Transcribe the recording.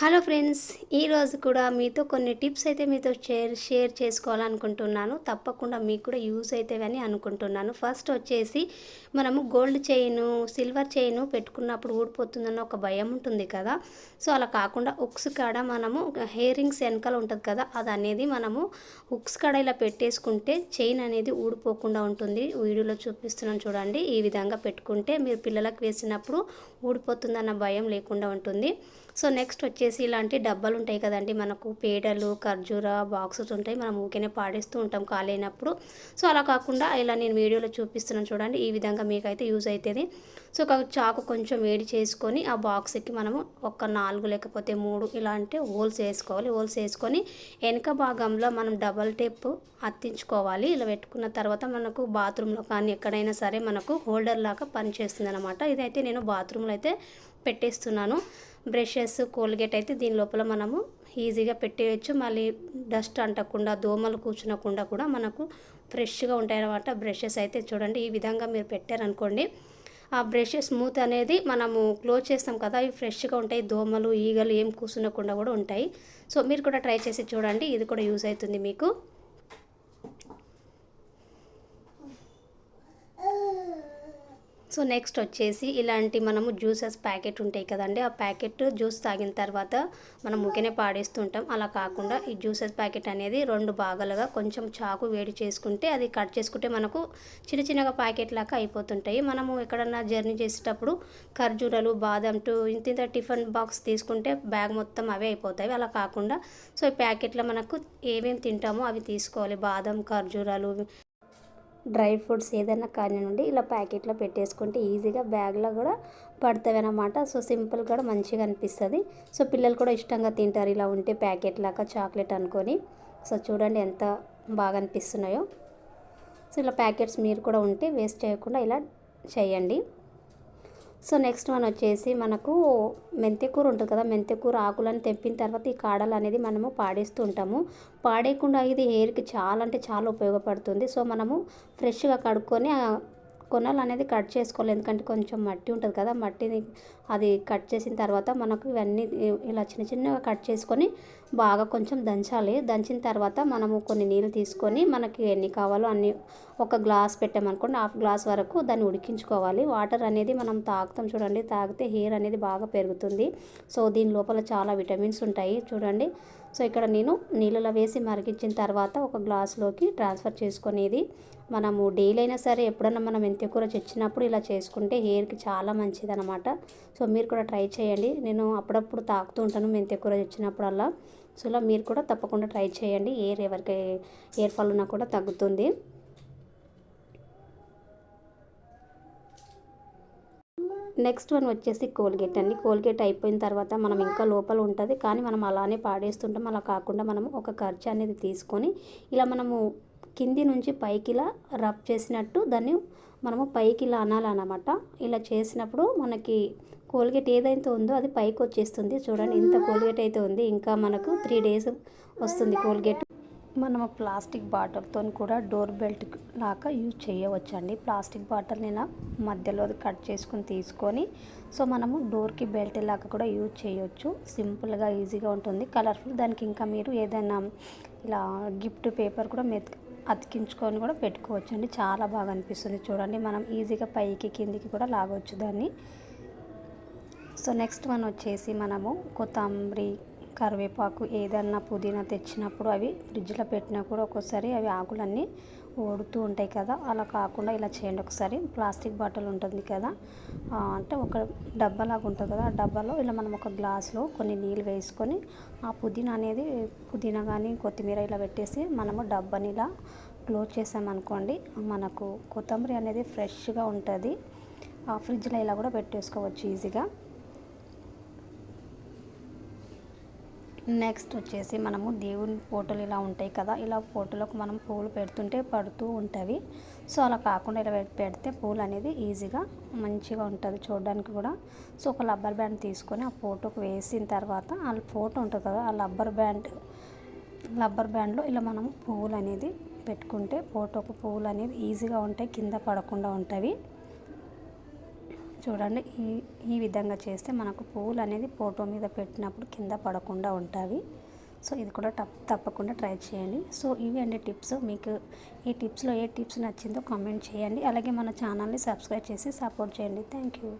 Hello friends ఈరోజు కూడా మీతో కొన్ని టిప్స్ అయితే మీతో షేర్ షేర్ చేసుకోవాలనుకుంటున్నాను. తప్పకుండా మీకు కూడా యూస్ అవుతాయని అనుకుంటున్నాను. ఫస్ట్ వచ్చేసి మనము గోల్డ్ చైన్ సిల్వర్ చైన్ పెట్టుకున్నప్పుడు ఊడిపోతుందన్న ఒక భయం ఉంటుంది కదా. సో అలా కాకుండా ఉక్స్ కాడ మనము హెయిర్ రింగ్స్ వెనకాల ఉంటుంది కదా అది అనేది మనము ఉక్స్ కాడ ఇలా పెట్టేసుకుంటే చైన్ అనేది ఊడిపోకుండా ఉంటుంది. వీడియోలో చూపిస్తున్నాను చూడండి. ఈ విధంగా పెట్టుకుంటే మీరు పిల్లలకు వేసినప్పుడు ఊడిపోతుందన్న భయం లేకుండా ఉంటుంది. సో నెక్స్ట్ వచ్చేసి ఇలాంటి డబ్బాలు ఉంటాయి కదండి. మనకు పేడలు ఖర్జూర బాక్సెస్ ఉంటాయి. మనం ఊరికేనే పాడేస్తూ ఉంటాం కాలేనప్పుడు. సో అలా కాకుండా ఇలా నేను వీడియోలో చూపిస్తున్నాను చూడండి. ఈ విధంగా మీకైతే యూజ్ అవుతుంది సో ఒక చాకు కొంచెం వేడి చేసుకొని ఆ బాక్స్కి మనము ఒక నాలుగు లేకపోతే మూడు ఇలా అంటే హోల్స్ వేసుకోవాలి. హోల్స్ వేసుకొని వెనక భాగంలో మనం డబల్ టేప్ అత్తించుకోవాలి ఇలా పెట్టుకున్న తర్వాత మనకు బాత్రూంలో కానీ ఎక్కడైనా సరే మనకు హోల్డర్ లాగా పనిచేస్తుంది అనమాట ఇదైతే నేను బాత్రూంలో అయితే పెట్టేస్తున్నాను. బ్రషెస్ కోల్గేట్ అయితే దీని లోపల మనము ఈజీగా పెట్టేయచ్చు. మళ్ళీ డస్ట్ అంటకుండా దోమలు కూర్చునకుండా కూడా మనకు ఫ్రెష్గా ఉంటాయి అన్నమాట బ్రషెస్ అయితే. చూడండి ఈ విధంగా మీరు పెట్టారనుకోండి ఆ బ్రషెస్ స్మూత్ అనేది మనము క్లోజ్ చేస్తాం కదా అవి ఫ్రెష్గా ఉంటాయి. దోమలు ఈగలు ఏం కూర్చునకుండా కూడా ఉంటాయి. సో మీరు కూడా ట్రై చేసి చూడండి ఇది కూడా యూజ్ అవుతుంది మీకు. సో నెక్స్ట్ వచ్చేసి ఇలాంటి మనము జ్యూసెస్ ప్యాకెట్ ఉంటాయి కదండి ఆ ప్యాకెట్ జ్యూస్ తాగిన తర్వాత మనం ముగ్గునే పాడేస్తుంటాం. అలా కాకుండా ఈ జ్యూసెస్ ప్యాకెట్ అనేది రెండు భాగాలుగా కొంచెం చాకు వేడి చేసుకుంటే అది కట్ చేసుకుంటే మనకు చిన్న చిన్నగా ప్యాకెట్ లాగా అయిపోతుంటాయి. మనము ఎక్కడన్నా జర్నీ చేసేటప్పుడు ఖర్జూరాలు బాదం టు ఇంత ఇంత టిఫిన్ బాక్స్ తీసుకుంటే బ్యాగ్ మొత్తం అవే అయిపోతాయి. అలా కాకుండా సో ఈ ప్యాకెట్లో మనకు ఏమేమి తింటామో అవి తీసుకోవాలి. బాదం ఖర్జూరాలు డ్రై ఫ్రూట్స్ ఏదైనా కానివ్వండి ఇలా ప్యాకెట్లో పెట్టేసుకుంటే ఈజీగా బ్యాగ్లో కూడా పడతాయి అన్నమాట సో సింపుల్ కూడా మంచిగా అనిపిస్తుంది. సో పిల్లలు కూడా ఇష్టంగా తింటారు. ఇలా ఉంటే ప్యాకెట్ లాగా చాక్లెట్ అనుకొని. సో చూడండి ఎంత బాగా అనిపిస్తున్నాయో. సో ఇలా ప్యాకెట్స్ మీరు కూడా ఉంటే వేస్ట్ చేయకుండా ఇలా చేయండి. సో నెక్స్ట్ వన్ వచ్చేసి మనకు మెంతికూర ఉంటుంది కదా మెంతికూర ఆకులను తెంపిన తర్వాత ఈ కాడలు అనేది మనము పాడేస్తూ ఉంటాము. పాడేయకుండా ఇది హెయిర్కి చాలా అంటే చాలా ఉపయోగపడుతుంది. సో మనము ఫ్రెష్గా కడుక్కొని కొనలు అనేది కట్ చేసుకోవాలి. ఎందుకంటే కొంచెం మట్టి ఉంటుంది కదా మట్టిని అది కట్ చేసిన తర్వాత మనకు ఇవన్నీ ఇలా చిన్న చిన్నగా కట్ చేసుకొని బాగా కొంచెం దంచాలి. దంచిన తర్వాత మనము కొన్ని నీళ్ళు తీసుకొని మనకి ఎన్ని కావాలో అన్ని ఒక గ్లాస్ పెట్టామనుకోండి హాఫ్ గ్లాస్ వరకు దాన్ని ఉడికించుకోవాలి. వాటర్ అనేది మనం తాగుతాం చూడండి తాగితే హెయిర్ అనేది బాగా పెరుగుతుంది. సో దీని లోపల చాలా విటమిన్స్ ఉంటాయి చూడండి. సో ఇక్కడ నేను నీళ్ళలో వేసి మరిగించిన తర్వాత ఒక గ్లాస్లోకి ట్రాన్స్ఫర్ చేసుకునేది. మనము డైలీ అయినా సరే ఎప్పుడన్నా మనం మెంతి కూర చచ్చినప్పుడు ఇలా చేసుకుంటే హెయిర్కి చాలా మంచిది అనమాట సో మీరు కూడా ట్రై చేయండి. నేను అప్పుడప్పుడు తాకుతూ ఉంటాను మెంతి కూర తెచ్చినప్పుడల్లా సో ఇలా మీరు కూడా తప్పకుండా ట్రై చేయండి. ఎయిర్ ఎవరికి ఎయిర్ ఫాల్ ఉన్నా కూడా తగ్గుతుంది. నెక్స్ట్ వన్ వచ్చేసి కోల్గేట్ అండి. కోల్గేట్ అయిపోయిన తర్వాత మనం ఇంకా లోపల ఉంటుంది. కానీ మనం అలానే పాడేస్తుంటాం. అలా కాకుండా మనం ఒక ఖర్చు అనేది తీసుకొని ఇలా మనము కింది నుంచి పైకి ఇలా రబ్ చేసినట్టు దాన్ని మనము పైకి ఇలా అనాలన్నమాట. ఇలా చేసినప్పుడు మనకి కోల్గేట్ ఏదైతే ఉందో అది పైకి వచ్చేస్తుంది చూడండి ఇంత కోల్గేట్ అయితే ఉంది. ఇంకా మనకు త్రీ డేస్ వస్తుంది కోల్గేట్. మనం ప్లాస్టిక్ బాటిల్తో కూడా డోర్ బెల్ట్ లాగా యూజ్ చేయవచ్చు అండి ప్లాస్టిక్ బాటిల్ ఇలా మధ్యలో కట్ చేసుకుని తీసుకొని సో మనము డోర్కి బెల్ట్ లాగా కూడా యూజ్ చేయొచ్చు. సింపుల్గా ఈజీగా ఉంటుంది. కలర్ఫుల్. దానికి ఇంకా మీరు ఏదైనా ఇలా గిఫ్ట్ పేపర్ కూడా మెత్ అతికించుకొని కూడా పెట్టుకోవచ్చు అండి చాలా బాగా అనిపిస్తుంది. చూడండి మనం ఈజీగా పైకి కిందికి కూడా లాగవచ్చు దాన్ని. సో నెక్స్ట్ వన్ వచ్చేసి మనము కొత్తిమీర కరివేపాకు ఏదన్నా పుదీనా తెచ్చినప్పుడు అవి ఫ్రిడ్జ్లో పెట్టినా కూడా ఒక్కోసారి అవి ఆకులన్నీ ఓడుతూ ఉంటాయి కదా అలా కాకుండా ఇలా చేయండి. ఒకసారి ప్లాస్టిక్ బాటిల్ ఉంటుంది కదా అంటే ఒక డబ్బాలాగా ఉంటుంది కదా ఆ డబ్బాలో ఇలా మనం ఒక గ్లాస్లో కొన్ని నీళ్ళు వేసుకొని ఆ పుదీనా అనేది పుదీనా కానీ కొత్తిమీర ఇలా పెట్టేసి మనము డబ్బాని ఇలా క్లోజ్ చేసామనుకోండి మనకు కొత్తిమీర అనేది ఫ్రెష్గా ఉంటుంది. ఆ ఫ్రిడ్జ్లో ఇలా కూడా పెట్టేసుకోవచ్చు ఈజీగా. నెక్స్ట్ వచ్చేసి మనము దేవుని ఫోటోలు ఇలా ఉంటాయి కదా ఇలా ఫోటోలకు మనం పూలు పెడుతుంటే పడుతూ ఉంటుంది సో అలా కాకుండా ఇలా పెడితే పూలు అనేది ఈజీగా మంచిగా ఉంటుంది చూడడానికి కూడా. సో ఒక రబ్బర్ బ్యాండ్ తీసుకొని ఆ ఫోటోకి వేసిన తర్వాత ఆ ఫోటో ఉంటుంది కదా ఆ రబ్బర్ బ్యాండ్ రబ్బర్ బ్యాండ్లో ఇలా మనం పువ్వులు అనేది పెట్టుకుంటే ఫోటోకు పువ్వులు అనేది ఈజీగా ఉంటాయి కింద పడకుండా ఉంటాయి చూడండి ఈ ఈ విధంగా చేస్తే మనకు పువ్వులు అనేది ఫోటో మీద పెట్టినప్పుడు కింద పడకుండా ఉంటాయి. సో ఇది కూడా టప్ తప్పకుండా ట్రై చేయండి. సో ఇవి అండి టిప్స్. మీకు ఈ టిప్స్లో ఏ టిప్స్ నచ్చిందో కామెంట్ చేయండి. అలాగే మన ఛానల్ని సబ్స్క్రైబ్ చేసి సపోర్ట్ చేయండి. Thank you.